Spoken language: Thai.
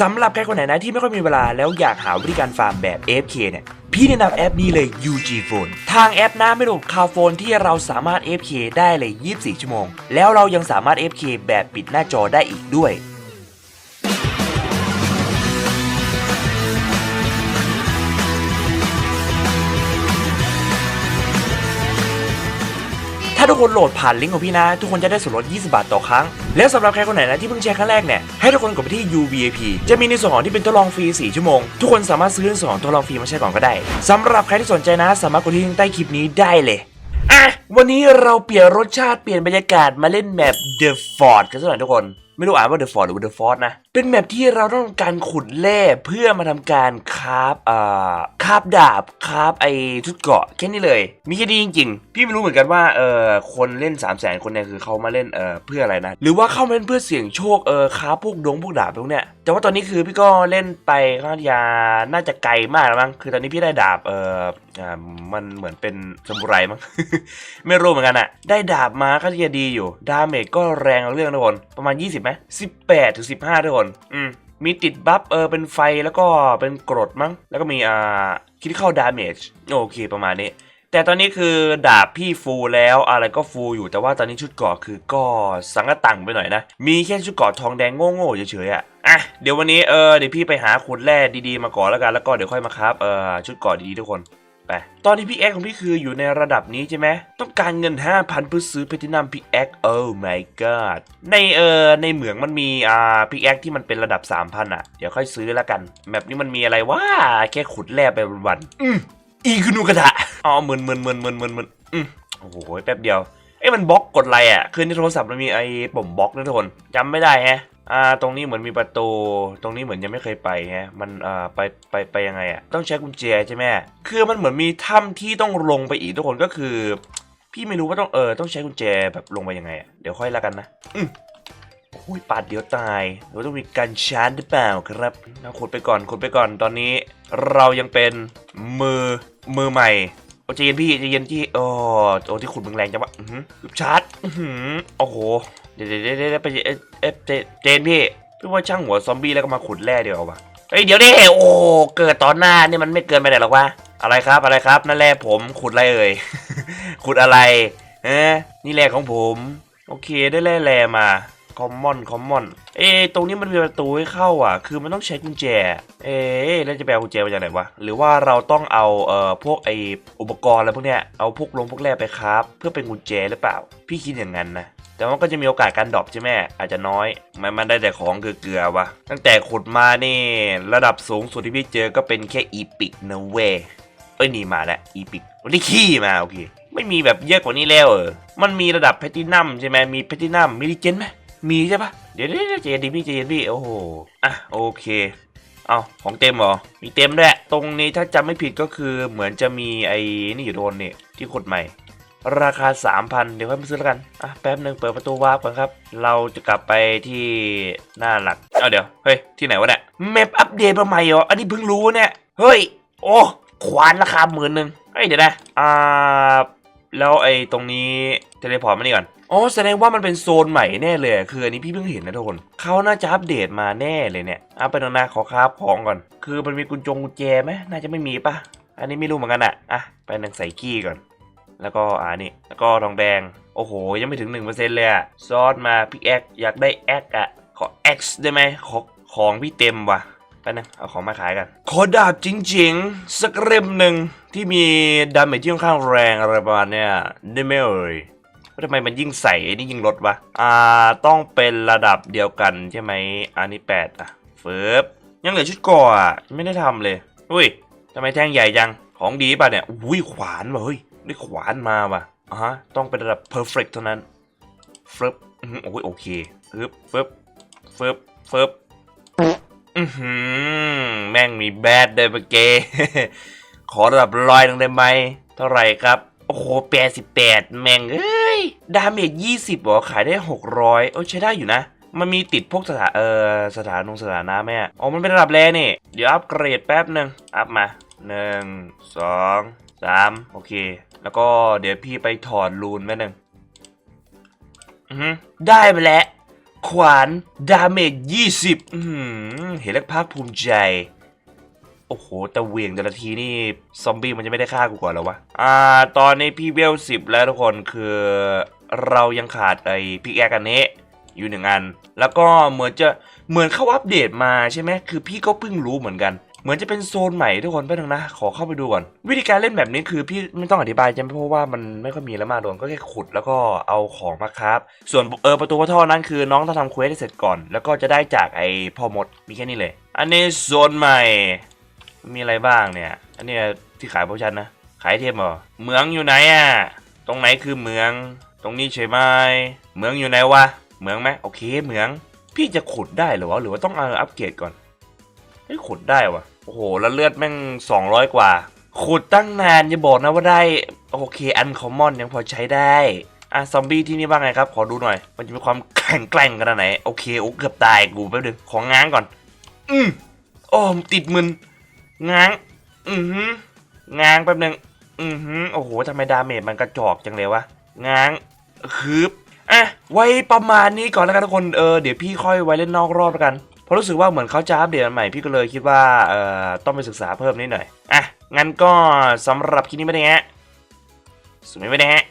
สำหรับใครคนไหนนะที่ไม่ค่อยมีเวลาแล้วอยากหาวิธีการฟาร์มแบบ AFK เนี่ยพี่แนะนำแอปนี้เลย UG Phone ทางแอปนะไม่หลบคาวโฟนที่เราสามารถ AFK ได้เลย 24 ชั่วโมง แล้วเรายังสามารถ AFK แบบปิดหน้าจอได้อีกด้วย ถ้าทุกคนโหลดผ่านลิงก์ของพี่นะ ทุกคนจะได้ส่วนลด 20 บาทต่อครั้ง แล้วสำหรับใครคนไหนนะที่เพิ่งแชร์ครั้งแรกเนี่ย ให้ทุกคนกดไปที่ UVIP จะมีในส่วนของที่เป็นทดลองฟรี 4 ชั่วโมง ทุกคนสามารถซื้อในส่วนของทดลองฟรีมาใช้ก่อนก็ได้สำหรับใครที่สนใจนะ สามารถกดที่ลิงก์ใต้คลิปนี้ได้เลยอะวันนี้เราเปลี่ยนรสชาติเปลี่ยนบรรยากาศมาเล่นแมป The Fort กันสักหน่อยทุกคน ไม่รู้อ่านว่า The Fort หรือว่า The Fort นะ เป็นแมปที่เราต้องการขุดแร่เพื่อมาทำการคราฟอ่าคราฟดาบคราฟไอชุดเกาะแค่นี้เลย มีแค่นี้จริง ๆ พี่ไม่รู้เหมือนกันว่าเออคนเล่น 3 0 0 0 0 0คนเนี่ยคือเขามาเล่นเออเพื่ออะไรนะ หรือว่าเข้ามาเล่นเพื่อเสี่ยงโชคเออคราฟพวกดงพวกดาบพวกเนี้ยแต่ว่าตอนนี้คือพี่ก็เล่นไปค่อนข้างยาน่าจะไกลมากแล้วมั้งคือตอนนี้พี่ได้ดาบเอออ่ามันเหมือนเป็นสมุไรมั้งไม่รู้เหมือนกันอะได้ดาบมาก็จะดีอยู่ดาเมจก็แรงเอาเรื่องทุกคนประมาณ 20ไหม18ถึง15ทุกคนอืมมีติดบัฟเออเป็นไฟแล้วก็เป็นกรดมั้ง แล้วก็มีอ่าคิดเข้าดาเมจโอเคประมาณนี้ แต่ตอนนี้คือดาบพี่ฟูลแล้วอะไรก็ฟูลอยู่แต่ว่าตอนนี้ชุดเกราะคือก็สังกะตังไปหน่อยนะ มีแค่ชุดเกราะทองแดงโง่ๆเฉยๆอะอะเดี๋ยววันนี้เออเดี๋ยวพี่ไปหาขุดแร่ดีๆมาก่อนแล้วกันแล้วก็เดี๋ยวค่อยมาครับเออชุดเกราะดีๆทุกคน ไปตอนนี้พี่แอคของพี่คืออยู่ในระดับนี้ใช่ไหมต้องการเงิน 5,000เพื่อซื้อเพทินัมพี่แอคโอ้ my god ในเออในเหมืองมันมีอ่าพี่แอคที่มันเป็นระดับ 3,000 อะ เดี๋ยวค่อยซื้อแล้วกันแบบนี้มันมีอะไรวะแค่ขุดแร่ไปวันๆอืมอีคุนุกระทะอ๋อมึนมึนมึนมึนมึนมึนอืมโอ้โหแป๊บเดียวเอ้ยมันบล็อกกดอะไรอะคือในโทรศัพท์มันมีไอ้ปุ่มบล็อกนะทุกคนจำไม่ได้แฮะ อ่าตรงนี้เหมือนมีประตู ตรงนี้เหมือนยังไม่เคยไปฮะมันอ่าไปไปไปยังไงอะต้องใช้กุญแจใช่ไหมคือมันเหมือนมีถ้ำที่ต้องลงไปอีกทุกคนก็คือ พี่ไม่รู้ว่าต้องเออต้องใช้กุญแจแบบลงไปยังไงอะเดี๋ยวค่อยละกันนะอืมโอ้ยปาดเดี๋ยวตายเดี๋ยวต้องมีการชาร์จหรือเปล่าครับเอาขุดไปก่อนขุดไปก่อนตอนนี้ เรายังเป็นมือมือใหม่โอ้ใจเย็นพี่ใจเย็นที่โอ้โอ้ที่ขุดมึงแรงจังวะอือหือชาร์จอือหือโอ้โห เดี๋ยวเดี๋ยวเดี๋ยวไปเอ๊ะเอ๊ะเจนพี่พี่ว่าช่างหัวซอมบี้แล้วก็มาขุดแร่เดียววะเฮ้ยเดี๋ยวดิโอ้เกิดตอนหน้านี่มันไม่เกินไปไหนหรอกวะอะไรครับอะไรครับนั่นแร่ผมขุดอะไรเอ่ยขุดอะไรเอ๊นี่แร่ของผม โอเคได้แร่แร่มาคอมมอนคอมมอนเอ๊ตรงนี้มันมีประตูให้เข้าอะ คือมันต้องใช้กุญแจ เอ๊แล้วจะไปเอากุญแจมาจากไหนวะ หรือว่าเราต้องเอาเอ่อพวกไออุปกรณ์อะไรพวกเนี้ย เอาพวกลงพวกแร่ไปครับ เพื่อเป็นกุญแจหรือเปล่า พี่คิดอย่างนั้นนะ แต่ว่าก็จะมีโอกาสการดรอปใช่ไหมอาจจะน้อย มันมันได้แต่ของเกลือๆวะตั้งแต่ขุดมานี่ ระดับสูงสุดที่พี่เจอก็เป็นแค่อีพิกนะเวเอ้ยนี่มาแล้วอีพิกวันนี้ขี้มาโอเคไม่มีแบบเยอะกว่านี้แล้วเออ มันมีระดับแพทินัมใช่ไหมมีแพทินัมมีดิเจนไหมมีใช่ปะเดี๋ยวเดี๋ยวเจนดิพี่ใจนพี่โอ้โห อะโอเค เอาของเต็มหรอ มีเต็มด้วย ตรงนี้ถ้าจำไม่ผิดก็คือเหมือนจะมีไอ้นี่อยู่โดนเนี่ยที่ขุดใหม่ ราคา 3,000 เดี๋ยวค่อยมาซื้อแล้วกัน อะ แป๊บหนึ่งเปิดประตูวาร์ปก่อนครับ เราจะกลับไปที่หน้าหลัก เอาเดี๋ยว เฮ้ย ที่ไหนวะเนี่ยแมปอัปเดตมาใหม่เหรอ อันนี้เพิ่งรู้เนี่ย เฮ้ย โอ้ขวานราคาหมื่นหนึ่งเฮ้ย เดี๋ยวนะ อ่า แล้วไอ้ตรงนี้เทเลพอร์ตมานี่ก่อนอ๋อแสดงว่ามันเป็นโซนใหม่แน่เลย คืออันนี้พี่เพิ่งเห็นนะทุกคนเขาน่าจะอัปเดตมาแน่เลยเนี่ยเอาไปตรงหน้าขอคราบของก่อน คือมันมีกุญจงกุญแจไหมน่าจะไม่มีปะอันนี้ไม่รู้เหมือนกันอะอะไปนังใส่กี้ก่อน แล้วก็อ่านี่ แล้วก็ทองแดง โอ้โห ยังไม่ถึง 1%เลยอะซอสมาพี่แอกอยากได้แอกอะขอ X ได้ไหมขอของพี่เต็มว่ะไปนึงเอาของมาขายกัน ขอดาบจริงๆ สักเล่มหนึ่งที่มีดาเมจที่ค่อนข้างแรงอะไรประมาณเนี้ยได้ไหมเอ่ยทำไมมันยิ่งใส่นี่ยิ่งลดวะ อ่า ต้องเป็นระดับเดียวกันใช่ไหม อันนี้ 8 อะเฟิบยังเหลือชุดก่ออะไม่ได้ทำเลย อุ้ยทำไมแท่งใหญ่จัง ของดีป่ะเนี่ย อุ้ยขวานว่ะเฮ้ย ได้ขวานมาว่ะอะฮะ ต้องเป็นระดับ perfect เท่านั้นเฟึบโอ้ยโอเคฟึบเฟึบเฟึบเฟึบอือหือแม่งมีแบดด้วยเก ขอระดับร้อยหนึ่งได้ไหม เท่าไหร่ครับ โอ้โหแปดสิบแปดแม่งเอ้ย ดาเมจยี่สิบหรอ ขายได้หกร้อยโอ้ใช้ได้อยู่นะ มันมีติดพวกสถานเออสถานนงสถานะแม่อ๋อมันเป็นระดับแรนี่ เดี๋ยวอัปเกรดแป๊บหนึ่งอัพมาหนึ่งสอง สามโอเค แล้วก็เดี๋ยวพี่ไปถอดรูนแป๊บหนึ่งอือได้ไปแล้ว ขวาน ดาเมจ20อือหือเห็นแล้วภาคภูมิใจ โอ้โหแต่เวียงแต่ละทีนี่ ซอมบี้มันจะไม่ได้ฆ่ากูก่อนแล้ววะ อ่า ตอนนี้พี่เวลสิบแล้วทุกคนคือเรายังขาดไอ้พิกแอกันเนะอยู่หนึ่งอัน แล้วก็เหมือนจะเหมือนเข้าอัปเดตมาใช่ไหมคือพี่ก็เพิ่งรู้เหมือนกัน เหมือนจะเป็นโซนใหม่ทุกคนไปบนึงนะ ขอเข้าไปดูก่อน วิธีการเล่นแบบนี้คือพี่ไม่ต้องอธิบายใช่ไหมเพราะว่ามันไม่ค่อยมีแล้วมาโดนก็แค่ขุดแล้วก็เอาของมาครับ ส่วนเออประตูพ่อท่อนั้นคือน้องต้องทำเควสให้เสร็จก่อน แล้วก็จะได้จากไอ้พ่อมดมีแค่นี้เลย อันนี้โซนใหม่ มีอะไรบ้างเนี่ย อันนี้ที่ขายโปรชันนะ ขายเทมเหรอเมืองอยู่ไหนอะตรงไหนคือเมือง ตรงนี้ใช่ไหมเมืองอยู่ไหนวะเมืองไหมโอเคเมือง พี่จะขุดได้หรือวะหรือว่าต้องเอาอัปเกรดก่อนเฮ้ยขุดได้วะ โอ้โห แล้วเลือดแม่ง 200 กว่า ขุดตั้งนานอย่าบอกนะว่าได้ โอเค อันคอมมอนยังพอใช้ได้ อะ ซอมบี้ที่นี่บ้างไงครับ ขอดูหน่อย มันจะมีความแข็งแกร่งขนาดไหน โอเค โอ้เกือบตายกูแป๊บนึงของง้างก่อน อืมโอ้ติดมึน ง้าง อือหือง้างแป๊บหนึง อือหือโอ้โหทำไมดาเมจมันกระจอกจังเลยวะ ง้าง คืบอะ ไว้ประมาณนี้ก่อนแล้วกันทุกคน เออ เดี๋ยวพี่ค่อยไว้เล่นนอกรอบแล้วกัน ราะรู้สึกว่าเหมือนเขาจะอัปเดตใหม่พี่ก็เลยคิดว่าเอ่อต้องไปศึกษาเพิ่มนิดหน่อยอะงั้นก็สำหรับคลิปนี้ไม่ได้ฮะสุดไม่ได้ฮะ